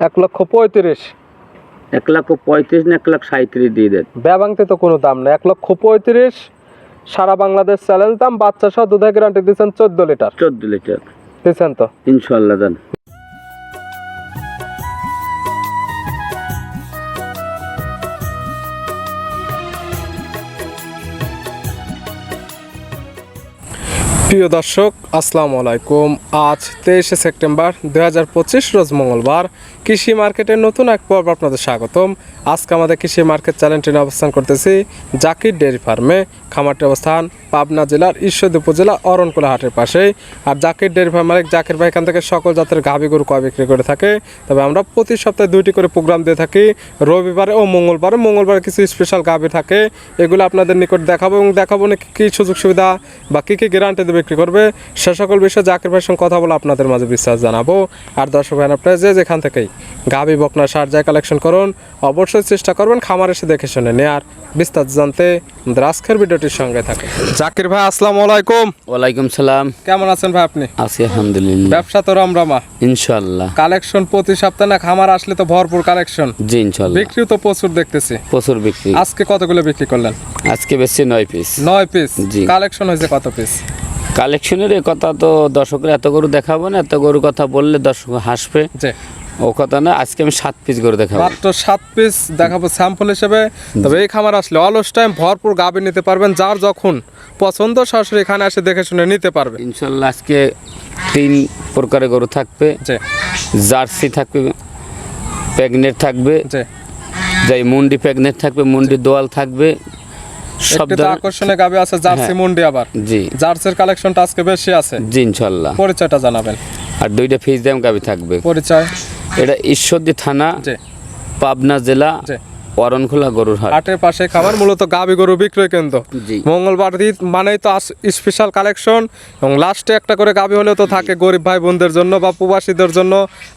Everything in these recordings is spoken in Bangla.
এক লক্ষ পঁয়ত্রিশ। এক লক্ষ পঁয়ত্রিশ না এক লাখ সাঁত্রিশ দিয়ে দেন। ব্যাবাংতে তো কোনো দাম নেই। এক লক্ষ পঁয়ত্রিশ সারা বাংলাদেশ চ্যালেঞ্জ দাম বাচ্চা সহ দুধের গ্যারান্টি দিচ্ছেন চোদ্দ লিটার। চোদ্দ লিটার। দিচ্ছেন তো? ইনশাল্লাহ দেন। প্রিয় দর্শক, আসসালামু আলাইকুম। আজ তেইশে সেপ্টেম্বর দু হাজার পঁচিশ রোজ মঙ্গলবার। কৃষি মার্কেটের নতুন এক পর্ব আপনাদের স্বাগতম। আজকে আমাদের কৃষি মার্কেট চ্যানেলটি অবস্থান করতেছি জাকির ডেয়ারি ফার্মে। খামারটি অবস্থান পাবনা জেলার ঈশ্বরদী উপজেলা অরণকুলা হাটের পাশেই। আর জাকির ডেয়ারি ফার্ম মালিক জাকির ভাই এখান থেকে সকল জাতের গাভী গরু কয় বিক্রি করে থাকে। তবে আমরা প্রতি সপ্তাহে দুইটি করে প্রোগ্রাম দিয়ে থাকি। রবিবারে ও মঙ্গলবারে। মঙ্গলবারে কিছু স্পেশাল গাভী থাকে। এগুলো আপনাদের নিকট দেখাবো এবং দেখাবো না কী সুযোগ সুবিধা বা কী কী গ্যারান্টি দিয়ে বিক্রি করবে। সে সকল বিষয়ে জাকির ভাইয়ের সঙ্গে কথা বলে আপনাদের মাঝে বিশ্বাস জানাব। আর দর্শক ভাই আপনারা যে যেখান থেকেই গাভী, বকনা, সার যায় কালেকশন করুন, অবশ্যই চেষ্টা করবেন খামার এসে দেখে শুনে নেয়ার। বিস্তার জানতে আমাদের আজকের ভিডিওটির সঙ্গে থাকে জাকির ভাই আসসালামু আলাইকুম। ওয়ালাইকুম সালাম। কেমন আছেন ভাই আপনি? আছি আলহামদুলিল্লাহ। ব্যবসা তো রমরমা। ইনশাল্লাহ কালেকশন প্রতি সপ্তাহে না খামার আসলে তো ভরপুর কালেকশন। জি ইনশাল্লাহ বিক্রিও তো প্রচুর দেখতেছি। প্রচুর বিক্রি। আজকে কতগুলো বিক্রি করলেন? আজকে বেশি নয় পিস নয় পিস জি। কালেকশন হয়েছে কত পিস কালেকশনের কথা তো দর্শকরা এত গরু দেখাবো না এত গরু কথা বললে দর্শক হাসবে। ও কথা না আজকে আমি সাত পিস গরু দেখাবো। মাত্র সাত পিস দেখাবো স্যাম্পল হিসেবে। তবে এই খামার আসলে অলস টাইম ভরপুর গাবি নিতে পারবেন যার যখন পছন্দ সরাসরি এখানে এসে দেখে শুনে নিতে পারবে। ইনশাল্লাহ আজকে তিন প্রকারের গরু থাকবে। জার্সি থাকবে প্যাগনেট থাকবে যাই মুন্ডি প্যাগনেট থাকবে মুন্ডি দোয়াল থাকবে। গাবি আছে জার্সি হ্যাঁ। মুন্ডি আবার। জি। জার্সির কালেকশনটা আজকে বেশি আছে। জি ইনশাল্লাহ। পরিচয়টা জানাবেন। আর দুইটা ফিস দাম গাবি থাকবে। পরিচয়? এটা ঈশ্বরদী থানা পাবনা জেলা যে অরণখোলা গরুর হাট হাটের পাশে খামার মূলত গাবি গরু বিক্রয় কেন্দ্র। মঙ্গলবার দিন মানেই তো স্পেশাল কালেকশন এবং লাস্টে একটা করে গাবি হলেও তো থাকে গরিব ভাই বোনদের জন্য বা প্রবাসীদের জন্য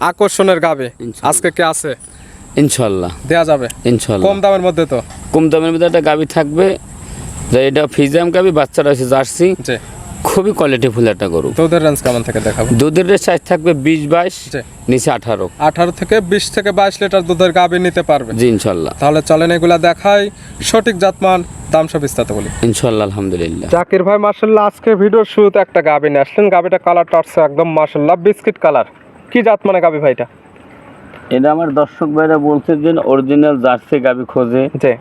আকর্ষণের গাবি। আজকে কি আছে? ইনশাল্লাহ। দেয়া যাবে। ইনশাল্লাহ। কম দামের মধ্যে তো। কম দামের ভিতরে একটা গাবি থাকবে যে এটা ফিজাম গাবি বাচ্চারা হচ্ছে জার্সি। খুবই কোয়ালিটিফুল একটা গরু। তোদের রেঞ্জ কেমন থেকে দেখাবো? দুধের সাইজ থাকবে বিশ বাইশ। নিচে আঠারো। আঠারো থেকে বিশ থেকে বাইশ লিটার দুধের গাবি নিতে পারবে। জি ইনশাল্লাহ। তাহলে চলেন এগুলা দেখাই। সঠিক জাতমান দাম সব বিস্তারিত বলি। ইনশাল্লাহ আলহামদুলিল্লাহ। জাকির ভাই মার্শাল্লাহ আজকে ভিডিওর শুরুতে একটা গাবি নিয়ে আসলেন। গাবিটা কালারটা আসছে একদম মার্শাল্লাহ বিস্কিট কালার কি জাত মানে গাবি ভাইটা এটা? আমার দর্শক ভাইরা বলছে যে অরিজিনাল জার্সি গাবি খোঁজে। যে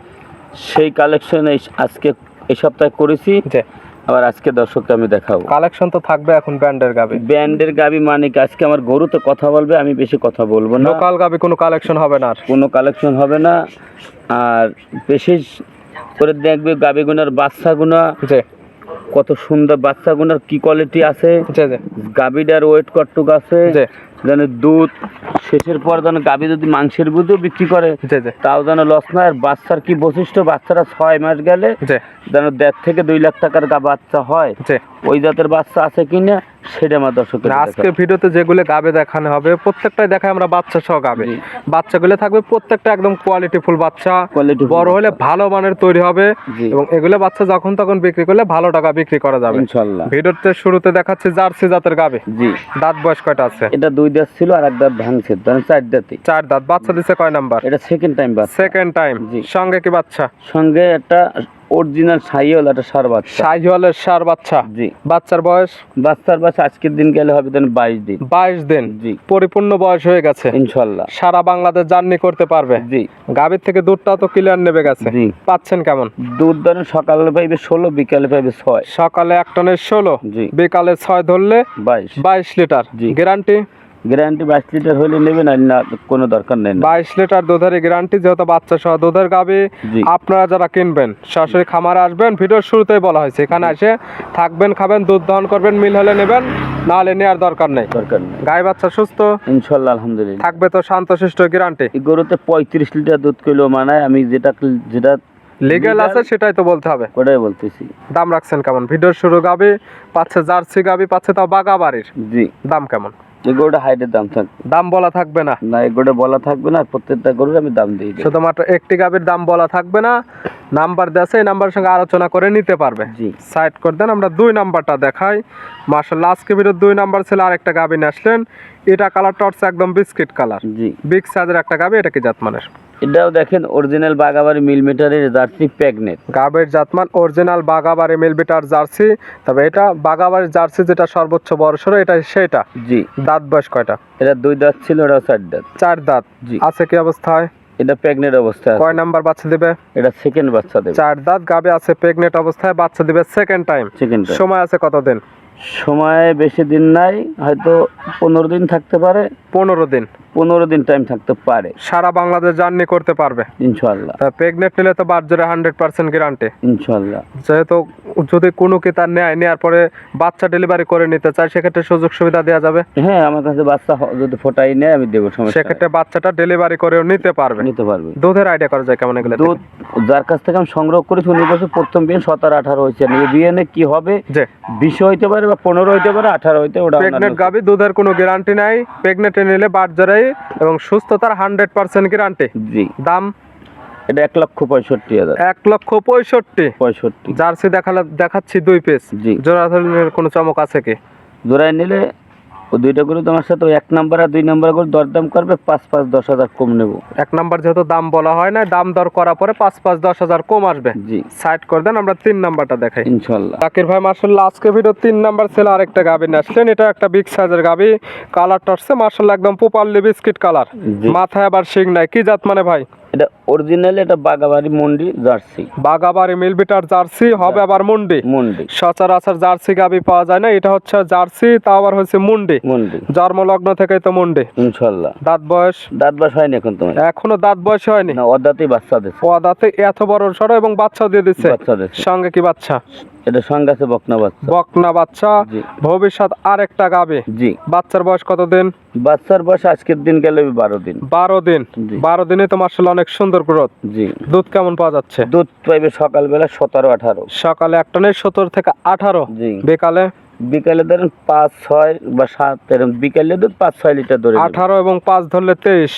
সেই কালেকশন আজকে এই সপ্তাহে করেছি। যে আবার আজকে দর্শককে আমি দেখাবো। কালেকশন তো থাকবে এখন ব্র্যান্ডের গাবি। ব্যান্ডের গাবি মানে আজকে আমার গরু তো কথা বলবে আমি বেশি কথা বলব না। লোকাল গাবি কোনো কালেকশন হবে না আর। কোনো কালেকশন হবে না। আর বেশি করে দেখবে গাবিগুনার বাচ্চাগুনা যে কত সুন্দর বাচ্চাগুনার কি কোয়ালিটি আছে। গাবিটার ওয়েট কটটুক আছে। যেন দুধ শেষের পর যেন গাভী যদি মাংসের বুধও বিক্রি করে তাও যেন লস না আর বাচ্চার কি বৈশিষ্ট্য? বাচ্চারা ছয় মাস গেলে যেন দেড় থেকে দুই লাখ টাকার গা বাচ্চা হয়। ওই জাতের বাচ্চা আছে কিনা? সেটা আমার দর্শকের আজকে ভিডিওতে যেগুলো গাবে দেখানো হবে প্রত্যেকটাই দেখায় আমরা বাচ্চা সহ গাবে বাচ্চাগুলো থাকবে প্রত্যেকটা একদম কোয়ালিটি ফুল বাচ্চা বড় হলে ভালো মানের তৈরি হবে এবং এগুলো বাচ্চা যখন তখন বিক্রি করলে ভালো টাকা বিক্রি করা যাবে। ইনশাল্লাহ। ভিডিওতে শুরুতে দেখাচ্ছি জার্সি জাতের গাবে। জি। দাঁত বয়স কয়টা আছে? এটা দুই দাঁত ছিল আর এক দাঁত ভাঙছে ধরেন চার দাঁতই। চার দাঁত। বাচ্চা দিছে কয় নাম্বার? এটা সেকেন্ড টাইম বাচ্চা। সেকেন্ড টাইম জি। সঙ্গে কি বাচ্চা? সঙ্গে একটা অরিজিনাল সাইওয়াল একটা সার বাচ্চা। শাহিওয়ালের সার বাচ্চা। জি। বাচ্চার বয়স? বাচ্চার বাচ্চা আজকের দিন গেলে হবে ধরেন বাইশ দিন। বাইশ দিন। জি। পরিপূর্ণ বয়স হয়ে গেছে। ইনশাল্লাহ। সারা বাংলাদেশ জার্নি করতে পারবে। জি। গাভীর থেকে দুধটা তো ক্লিয়ার নেবে গেছে। জি। পাচ্ছেন কেমন? দুধ ধরেন সকালে পাইবে ষোলো বিকালে পাইবে ছয়। সকালে এক টনের ষোলো জি। বিকালে ছয় ধরলে বাইশ। বাইশ লিটার। জি। গ্যারান্টি? গ্যারান্টি বাইশ লিটার হলে নেবেন আর না কোনো দরকার নেই বাইশ লিটার দুধের গ্যারান্টি যেহেতু বাচ্চা সহ দুধের গাবি আপনারা যারা কিনবেন সরাসরি খামারে আসবেন। ভিডিওর শুরুতেই বলা হয়েছে এখানে এসে থাকবেন খাবেন দুধ দহন করবেন মিল হলে নেবেন না হলে নেওয়ার দরকার নেই। দরকার নেই। গাই বাচ্চা সুস্থ ইনশাল্লাহ আলহামদুলিল্লাহ। থাকবে তো শান্তশিষ্ট গ্যারান্টি। গরুতে পঁয়ত্রিশ লিটার দুধ কিলো মানায় আমি যেটা যেটা লিগেল আছে সেটাই তো বলতে হবে। ওটাই বলতেছি। দাম রাখছেন কেমন? ভিডিওর শুরু গাবি পাচ্ছে জার্সি গাবি পাচ্ছে তাও বাগা বাড়ির জি। দাম কেমন? গরুটা হাইটের দাম থাকবে দাম বলা থাকবে না। না এই গরুটা বলা থাকবে না প্রত্যেকটা গরুর আমি দাম দিই। শুধুমাত্র একটি গাভীর দাম বলা থাকবে না নাম্বার দেওয়া এই নাম্বারের সঙ্গে আলোচনা করে নিতে পারবে। জি। সাইড করে দেন আমরা দুই নাম্বারটা দেখাই। মার্শাল্লাহ আজকে ভিডিও দুই নাম্বার ছিল আরেকটা গাবি নিয়ে আসলেন। এটা কালারটা হচ্ছে একদম বিস্কিট কালার জি। বিগ সাইজের একটা গাবি এটা কি জাতমানের? এটাও দেখেন অরিজিনাল বাগাবাড়ি মিলমিটারের জার্সি প্যাগনেট। গাবের জাতমান অরিজিনাল বাগাবাড়ি মিলমিটার জার্সি। তবে এটা বাগাবাড়ির জার্সি যেটা সর্বোচ্চ বড় সড়ো এটা সেটা। জি। দাঁত বয়স কয়টা? এটা দুই দাঁত ছিল এটা চার দাঁত। চার দাঁত। জি। আছে কি অবস্থায়? এটা প্রেগনেন্ট অবস্থায়। কয় নাম্বার বাচ্চা দিবে? এটা সেকেন্ড বাচ্চা দেবে। চার দাঁত গাবে আছে প্রেগনেন্ট অবস্থায় বাচ্চা দিবে সেকেন্ড টাইম সেকেন্ড সময় আছে কতদিন? সময় বেশি দিন নাই হয়তো পনেরো দিন থাকতে পারে। পনেরো দিন। পনেরো দিন টাইম থাকতে পারে। সারা বাংলাদেশ জার্নি করতে পারবে। ইনশাল্লাহ প্রেগনেন্ট নিলে তো বার্জারে হান্ড্রেড পার্সেন্ট গ্যারান্টি ইনশাল্লাহ যেহেতু যদি কোনো কি তার নেয় নেওয়ার পরে বাচ্চা ডেলিভারি করে নিতে চায় সেক্ষেত্রে সুযোগ সুবিধা দেওয়া যাবে। হ্যাঁ আমার কাছে বাচ্চা যদি ফোটাই নেয় আমি দেবো সমস্যা সেক্ষেত্রে বাচ্চাটা ডেলিভারি করেও নিতে পারবে। নিতে পারবে। দুধের আইডিয়া করা যায় কেমন এগুলো দুধ যার কাছ থেকে আমি সংগ্রহ করেছি উনি বছর প্রথম বিয়ে সতেরো আঠারো হয়েছে। নিয়ে বিয়ে কি হবে? যে বিশ হইতে পারে বা পনেরো হইতে পারে আঠারো হইতে ওটা প্রেগনেন্ট গাবি দুধের কোনো গ্যারান্টি নাই। প্রেগনেন্ট নিলে এবং সুস্থতার হান্ড্রেড পার্সেন্ট গ্যারান্টি জি। দাম? এটা এক লক্ষ পঁয়ষট্টি হাজার। এক লক্ষ পঁয়ষট্টি। পঁয়ষট্টি। জার্সি দেখালে দেখাচ্ছি দুই পেস জি। জোড়া ধরনের কোনো চমক আছে কি? জোড়ায় নিলে ও দুইটা করে তোমার সাথে এক নাম্বার আর দুই নাম্বার করে দরদাম করবে পাঁচ পাঁচ দশ হাজার কম নেব। এক নাম্বার যেহেতু দাম বলা হয় না দাম দর করার পরে পাঁচ পাঁচ দশ হাজার কম আসবে। জি। সাইড করে দেন আমরা তিন নাম্বারটা দেখাই। ইনশাল্লাহ। জাকির ভাই মার্শাল্লাহ আজকে ভিডিও তিন নাম্বার ছিল আরেকটা গাবি নিয়ে আসলেন এটা একটা বিগ সাইজের গাবি কালারটা হচ্ছে মার্শাল্লাহ একদম পোপারলি বিস্কিট কালার মাথায় আবার শিং নাই কি জাত মানে ভাই? এটা অরিজিনাল এটা বাগাবাড়ি মন্ডি জার্সি। বাগাবাড়ি মিলবিটার জার্সি হবে আবার মুন্ডি। মন্ডি। সচরাচর জার্সি গাবি পাওয়া যায় না এটা হচ্ছে জার্সি তা আবার হচ্ছে মুন্ডি। মন্ডি। জন্মলগ্ন থেকেই তো মুন্ডি। ইনশাল্লাহ। দাঁত বয়স? দাঁত বাস হয়নি এখন তোমার? এখনও দাঁত বয়স হয়নি? না অদাতেই বাচ্চা দিচ্ছে ও দাঁতে এত বড় সড়ো এবং বাচ্চা দিয়ে দিচ্ছে বাচ্চা দিচ্ছে সঙ্গে কি বাচ্চা? এটা সঙ্গে আছে বকনা বাচ্চা। বকনা বাচ্চা। ভবিষ্যৎ আরেকটা গাবে। জি। বাচ্চার বয়স কতদিন? বাচ্চার বয়স আজকের দিন গেলে বারো দিন। বারো দিন। বারো দিনে তো মার্শাল অনেক সুন্দর গ্রোথ। জি। দুধ কেমন পাওয়া যাচ্ছে? দুধ পাইবে সকালবেলা সতেরো আঠারো। সকালে একটা নেই সত্তর থেকে আঠারো। জি। বিকালে? বিকালে ধরেন পাঁচ ছয় বা সাত এরকম বিকালে দুধ পাঁচ ছয় লিটার ধরে আঠারো এবং পাঁচ ধরলে তেইশ।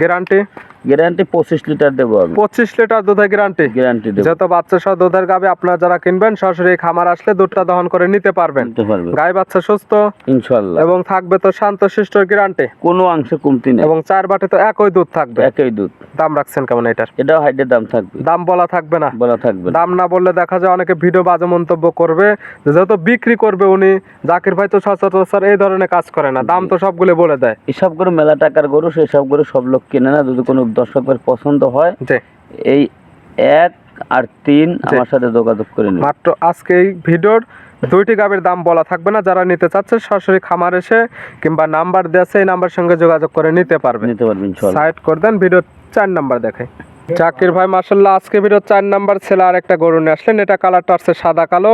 গ্যারান্টি? গ্যারান্টি পঁচিশ লিটার দেবো আমি। পঁচিশ লিটার দুধের গ্যারান্টি গ্যারান্টি দেবো। যত বাচ্চা সহ দুধের গাবে আপনারা যারা কিনবেন সরাসরি খামার আসলে দুধটা দহন করে নিতে পারবেন। নিতে গাই বাচ্চা সুস্থ। ইনশাল্লাহ। এবং থাকবে তো শান্ত শিষ্ট গ্যারান্টি কোনো অংশে কমতি নেই। এবং চার বাটে তো একই দুধ থাকবে। একই দুধ। দাম রাখছেন কেমন এটার? এটাও হাইটের দাম থাকবে। দাম বলা থাকবে না। বলা থাকবে দাম না বললে দেখা যায় অনেকে ভিডিও বাজে মন্তব্য করবে যে যেহেতু বিক্রি করবে উনি। জাকির ভাই তো সচরাচর এই ধরনের কাজ করে না। দাম তো সবগুলো বলে দেয়। এসব গরু মেলা টাকার গরু সেসব গরু সব লোক কিনে না। যদি কোনো দর্শকের পছন্দ হয় এই এক আর তিন আমার সাথে যোগাযোগ করে নিন। মাত্র আজকে এই ভিডিওর দুইটি গাবির দাম বলা থাকবে না যারা নিতে চাচ্ছে সরাসরি খামার এসে কিংবা নাম্বার দেওয়া এই নাম্বার সঙ্গে যোগাযোগ করে নিতে পারবে। নিতে পারবেন সাইড করে দেন ভিডিও চার নাম্বার দেখে জাকির ভাই মার্শাল্লাহ আজকে ভিডিও চার নাম্বার ছেলে আর একটা গরু নিয়ে আসলেন এটা কালারটা আসছে সাদা কালো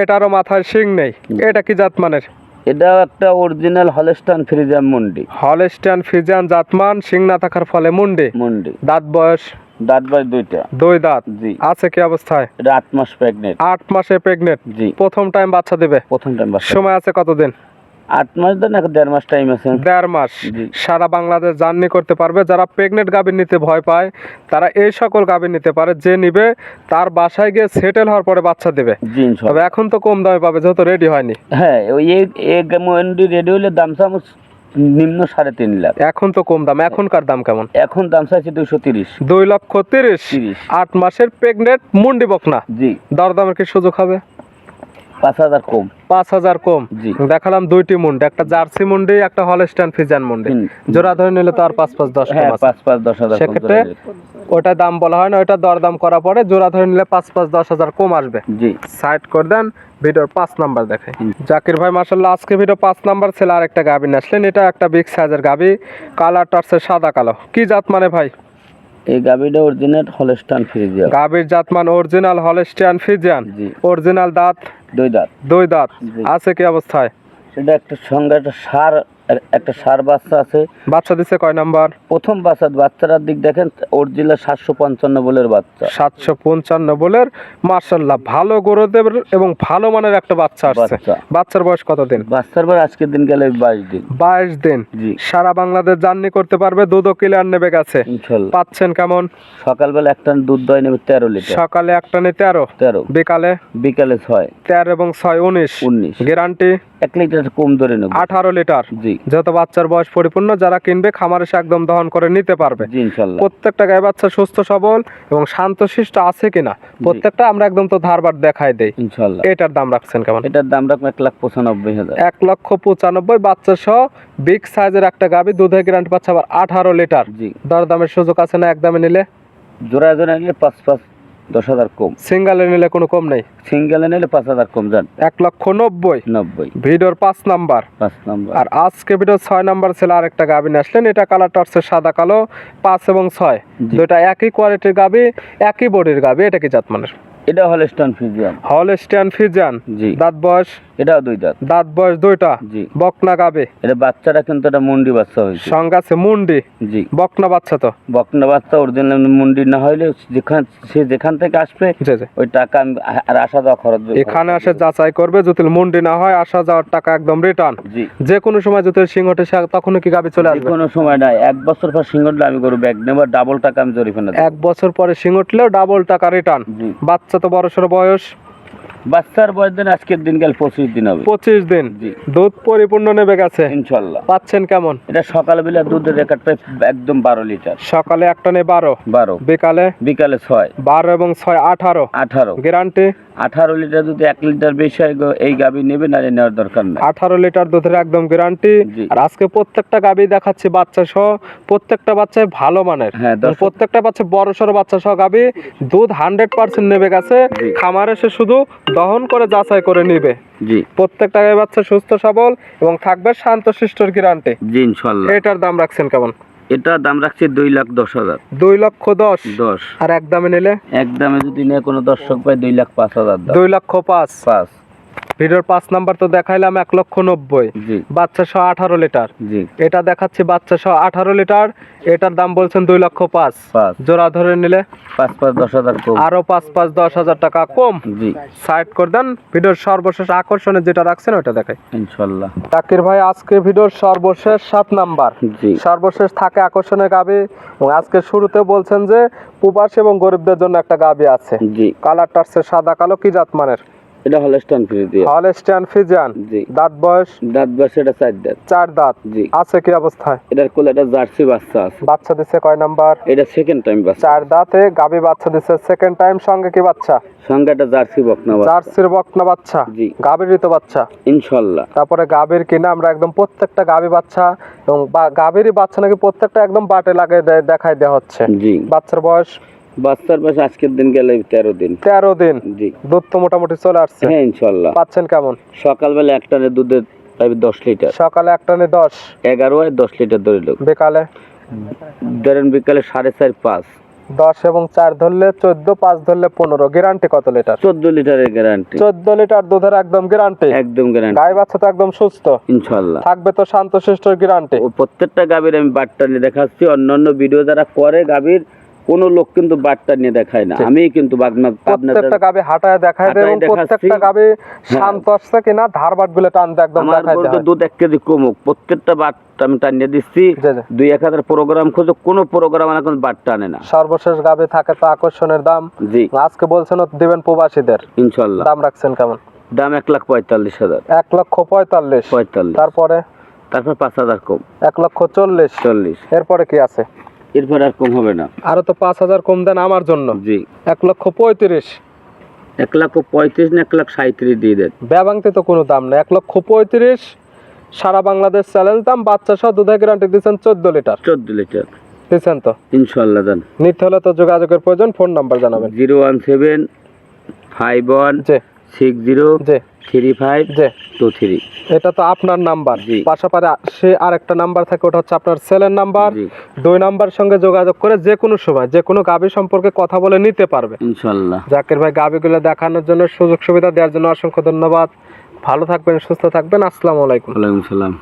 এটারও মাথায় শিং নেই। এটা কি জাত মানের? এটাও একটা অরিজিনাল হলস্টান ফ্রিজাম মুন্ডি হলস্টান ফ্রিজাম জাতমান সিং না থাকার ফলে মুন্ডি মন্ডি দাঁত বয়স? দাঁত বয়স দুইটা। দুই দাঁত। জি। আছে কি অবস্থায়? এটা আট মাস প্রেগনেন্ট আট মাসে প্রেগনেন্ট জি। প্রথম টাইম বাচ্চা দেবে। প্রথম টাইম বাচ্চা সময় আছে কতদিন? আট মাস দেন এখন দেড় মাস টাইম আছে। দেড় মাস। সারা বাংলাদেশ জার্নি করতে পারবে। যারা প্রেগনেন্ট গাভীর নিতে ভয় পায় তারা এই সকল গাভীর নিতে পারে। যে নিবে তার বাসায় গিয়ে সেটেল হওয়ার পরে বাচ্চা দেবে। তবে এখন তো কম দামে পাবে যেহেতু রেডি হয়নি। হ্যাঁ ওই এক মন্ডি রেডি হলে দাম চাম নিম্ন সাড়ে তিন লাখ। এখন তো কম দাম। এখনকার দাম কেমন? এখন দাম চাইছে দুশো তিরিশ। দুই লক্ষ তিরিশ। তিরিশ। আট মাসের প্রেগনেন্ট মুন্ডি বকনা। জি। দরদামের কি সুযোগ হবে? পাঁচ হাজার কম। পাঁচ হাজার কম। দেখালাম দুইটি মুন্ডি একটা জার্সি মুন্ডি একটা হলস্টাইন ফিজান মুন্ডি। জোড়া ধরে নিলে তো আর পাঁচ পাঁচ দশ হ্যাঁ পাঁচ পাঁচ দশ হাজার সেক্ষেত্রে ওটা দাম বলা হয় না ওটা দরদাম করার পরে জোড়া ধরে নিলে পাঁচ পাঁচ দশ হাজার কম আসবে। জি। সাইড করে দেন ভিডিওর পাঁচ নাম্বার দেখে। জাকির ভাই মাসাল্লাহ আজকে ভিডিও পাঁচ নাম্বার ছেলে আর একটা গাবি নিয়ে আসলেন। এটা একটা বিগ সাইজের গাবি কালারটা হচ্ছে সাদা কালো। কি জাত মানে ভাই? এই গাবিটা অরিজিনাল হলস্টান ফ্রিজিয়ান। গাবির জাত মান অরিজিনাল হলস্টিয়ান ফ্রিজিয়ান? জি। অরিজিনাল দাঁত? দুই দাঁত। দুই দাঁত। আছে কি অবস্থায়? সেটা একটা সঙ্গে একটা সার একটা সার বাচ্চা আছে। বাচ্চা দিছে কয় নাম্বার? প্রথম বাচ্চা বাচ্চাটার দিক দেখেন ওর অরিজিনাল সাতশো পঞ্চান্ন বলের বাচ্চা। সাতশো পঞ্চান্ন বলের মার্শাল্লাহ ভালো গরুদেব এবং ভালো মানের একটা বাচ্চা আসছে। বাচ্চা। বাচ্চার বয়স কত দিন বাচ্চার পর আজকের দিন গেলে বাইশ দিন। বাইশ দিন। জি। সারা বাংলাদেশ জার্নি করতে পারবে দুধও ক্লিয়ার নেবে গেছে পাচ্ছেন কেমন? সকালবেলা একটা দুধ দই নেবে তেরো লিটার। সকালে একটা নে তেরো? তেরো। বিকালে? বিকালে ছয়। তেরো এবং ছয় উনিশ। উনিশ। গ্যারান্টি? এক লিটার কম ধরে নেব। আঠারো লিটার। জি। যেহেতু বাচ্চার বয়স পরিপূর্ণ যারা কিনবে খামারে এসে একদম দহন করে নিতে পারবে। প্রত্যেকটা গায়ে বাচ্চা সুস্থ সবল এবং শান্তশিষ্ট আছে কিনা প্রত্যেকটা আমরা একদম তো ধারবার দেখাই দেই। এটার দাম রাখছেন কেমন? এটার দাম রাখব এক লাখ পঁচানব্বই হাজার। এক লক্ষ পঁচানব্বই বাচ্চা সহ বিগ সাইজের একটা গাবি দুধে গ্রান্ট পাচ্ছে আবার আঠারো লিটার। দর দামের সুযোগ আছে না একদমে নিলে? জোড়া জোড়া নিলে পাঁচ পাঁচ দশ হাজার কম। সিঙ্গেলে নিলে কোনো কম নেই? সিঙ্গেলে নিলে পাঁচ হাজার কম যান এক লক্ষ নব্বই। নব্বই। ভিডিওর পাঁচ নাম্বার। পাঁচ নম্বর। আর আজকে ভিডিও ছয় নাম্বার ছিল আরেকটা গাবি নিয়ে আসলেন। এটা কালারটা হচ্ছে সাদা কালো পাঁচ এবং ছয়। দুটা একই কোয়ালিটির গাবি একই বডির গাবি। এটা কি জাত মানের? এটা হল স্টান ফিজিয়াম হল স্ট্যান্ড ফিজান জি। দাঁত বয়স? এটাও দুই দাঁত। দাঁত বয়স দুইটা? জি। বকনা গাবে? এটা বাচ্চাটা কিন্তু একটা মুন্ডি বাচ্চা হয়েছে। সঙ্গে আছে মুন্ডি? জি। বকনা বাচ্চা তো? বকনা বাচ্চা অরিজিনাল মুন্ডি না হইলে যেখান সে যেখান থেকে আসবে ওই টাকা আর আসা যাওয়া খরচ। এখানে আসে যাচাই করবে যদি মুন্ডি না হয় আসা যাওয়ার টাকা একদম রিটার্ন জি। যে কোনো সময় যদি সিংহটে তখন কি গাবে চলে আসবে? কোনো সময় নাই। এক বছর পর সিঙ্গল আমি করব ব্যাগ নেবার ডাবল টাকা আমি জরিফানা এক বছর পরে সিং উঠলেও ডাবল টাকা রিটার্ন বাচ্চা তো বড় সড়ো বয়স? বাচ্চার বয়স দিন আজকের দিন গেল পঁচিশ দিন হবে। পঁচিশ দিন। দুধ পরিপূর্ণ নেবে গেছে ইনশাল্লাহ। পাচ্ছেন কেমন? এটা সকালবেলা দুধের রেকর্ড পাই একদম বারো লিটার। সকালে একটা নেই বারো। বারো। বিকালে? বিকালে ছয়। বারো এবং ছয় আঠারো। আঠারো। গ্যারান্টি? আঠারো লিটার যদি এক লিটার বেশি হয় এই গাবি নেবে না নেওয়ার দরকার নাই। আঠারো লিটার দুধের একদম গ্যারান্টি আর আজকে প্রত্যেকটা গাবি দেখাচ্ছি বাচ্চা সহ প্রত্যেকটা বাচ্চায় ভালো মানের। হ্যাঁ প্রত্যেকটা বাচ্চা বড় সড়ো বাচ্চা সহ গাবি দুধ হান্ড্রেড পার্সেন্ট নেবে গেছে। খামারে এসে শুধু দহন করে যাচাই করে নিবে। জি। প্রত্যেকটা গাই বাচ্চা সুস্থ সবল এবং থাকবে শান্ত শিষ্টর গ্যারান্টি জি ইনশাল্লাহ। এটার দাম রাখছেন কেমন? এটা দাম রাখছি দুই লাখ দশ হাজার। দুই লক্ষ দশ? দশ। আর এক দামে নিলে? এক দামে যদি নিয়ে কোনো দর্শক পায় দুই লাখ পাঁচ হাজার দুই লক্ষ পাঁচ। পাঁচ। ভিডিওর পাঁচ নাম্বার তো দেখাইলাম এক লক্ষ নব্বই। বাচ্চা সহ আঠারো লিটার। এটা দেখাচ্ছি বাচ্চা সহ আঠারো লিটার। এটার দাম বলছেন দুই লক্ষ পাঁচ। জোড়া ধরে নিলে পাঁচ পাঁচ দশ হাজার আরও পাঁচ পাঁচ দশ হাজার টাকা কম। সাইড করে দেন ভিডিওর সর্বশেষ আকর্ষণে যেটা রাখছেন ওটা দেখাই। ইনশাল্লাহ। তাকির ভাই আজকে ভিডিওর সর্বশেষ সাত নাম্বার। সর্বশেষ থাকে আকর্ষণের গাবি। এবং আজকে শুরুতে বলছেন যে প্রবাসী এবং গরিবদের জন্য একটা গাবি আছে। জি। কালারটা হচ্ছে সাদা কালো কি জাত মানের? এটা হল স্টান ফ্রি দিয়ে হল স্ট্যান্ড ফিজিয়ান জি। দাঁত বয়স? দাঁত বাস এটা চার দাঁত। চার দাঁত। জি। আছে কি অবস্থায়? এটার কোলে জার্সি বাচ্চা আছে। বাচ্চা দিচ্ছে কয় নাম্বার? এটা সেকেন্ড টাইম বাচ্চা। চার দাঁতে। গাবি বাচ্চা দিচ্ছে সেকেন্ড টাইম সঙ্গে কি বাচ্চা? সঙ্গে জার্সি বকনা বাচ্চা। জার্সির বকনা বাচ্চা। জি। গাবিরই তো বাচ্চা। ইনশাল্লাহ। তারপরে গাবির কিনা আমরা একদম প্রত্যেকটা গাবি বাচ্চা এবং গাবিরই বাচ্চা নাকি প্রত্যেকটা একদম বাটে লাগে দে- দেখাই দেওয়া হচ্ছে। জি। বাচ্চার বয়স বাচ্চার বয়স আজকের দিন গেলে তেরো দিন। তেরো দিন? জি। দুধ তো মোটামুটি চলে আসছে। হ্যাঁ ইনশাল্লাহ। পাচ্ছেন কেমন? সকালবেলা এক টানে দুধের পাইবে দশ লিটার। সকালে একটা নে দশ? এগারো হয় দশ লিটার ধরে লোক। বিকালে? ধরেন বিকালে সাড়ে চার পাঁচ। দশ এবং চার ধরলে চোদ্দ পাঁচ ধরলে পনেরো। গ্যারান্টি কত লিটার? চোদ্দ লিটারের গ্যারান্টি চোদ্দ লিটার দুধের একদম গ্যারান্টি একদম গ্যারান্টি গাই বাচ্চা তো একদম সুস্থ। ইনশাল্লাহ। থাকবে তো শান্ত শিষ্টর গ্যারান্টি প্রত্যেকটা গাভীর আমি বাট্টা নিয়ে দেখাচ্ছি। অন্যান্য ভিডিও যারা করে গাভীর কোনো লোক কিন্তু বাট্টা নিয়ে দেখায় না। আমি কিন্তু প্রত্যেকটা গাবি হাঁটায় দেখায় দেয় এবং প্রত্যেকটা গাবি শান্ত আসছে কিনা ধারবাটগুলো টানতে একদম দেখায় দেয় দুধ এক কেজি কমুক। প্রত্যেকটা আমি টানিয়ে দিচ্ছি। দুই এক হাজার প্রোগ্রাম খোঁজো কোনো প্রোগ্রাম আমার না। সর্বশেষ গাবি থাকে তো আকর্ষণের দাম। জি। আজকে বলছেন দিবেন প্রবাসীদের। ইনশাল্লাহ। দাম রাখছেন কেমন? দাম এক লাখ পঁয়তাল্লিশ হাজার। এক লক্ষ পঁয়তাল্লিশ। পঁয়তাল্লিশ। তারপরে? তারপর পাঁচ হাজার কম। এক লক্ষ চল্লিশ। চল্লিশ। এরপরে কি আছে? এরপর আর কম হবে না। আরও তো পাঁচ হাজার কম দেন আমার জন্য। জি। এক লক্ষ পঁয়ত্রিশ। এক লাখ পঁয়ত্রিশ না এক লাখ সাঁত্রিশ দিয়ে দেন। ব্যাবাংতে তো কোনো দাম নেই এক লক্ষ পঁয়ত্রিশ সারা বাংলাদেশ চ্যালেঞ্জ দাম বাচ্চা সহ দুধের গ্যারান্টি দিচ্ছেন চোদ্দ লিটার। চোদ্দ লিটার। দিচ্ছেন তো? ইনশাল্লাহ দেন। নিতে হলে তো যোগাযোগের প্রয়োজন ফোন নাম্বার জানাবেন। Zero one seven five one six zero three five two three এটা তো আপনার নাম্বার। পাশাপাশি সে আরেকটা নাম্বার থাকে ওটা হচ্ছে আপনার সেলের নাম্বার। দুই নাম্বার সঙ্গে যোগাযোগ করে যে কোনো সময় যে কোনো গাবি সম্পর্কে কথা বলে নিতে পারবে। ইনশাল্লাহ। জাকির ভাই গাবিগুলো দেখানোর জন্য সুযোগ সুবিধা দেওয়ার জন্য অসংখ্য ধন্যবাদ। ভালো থাকবেন সুস্থ থাকবেন। আসসালামু আলাইকুম। ওয়ালাইকুম সালাম।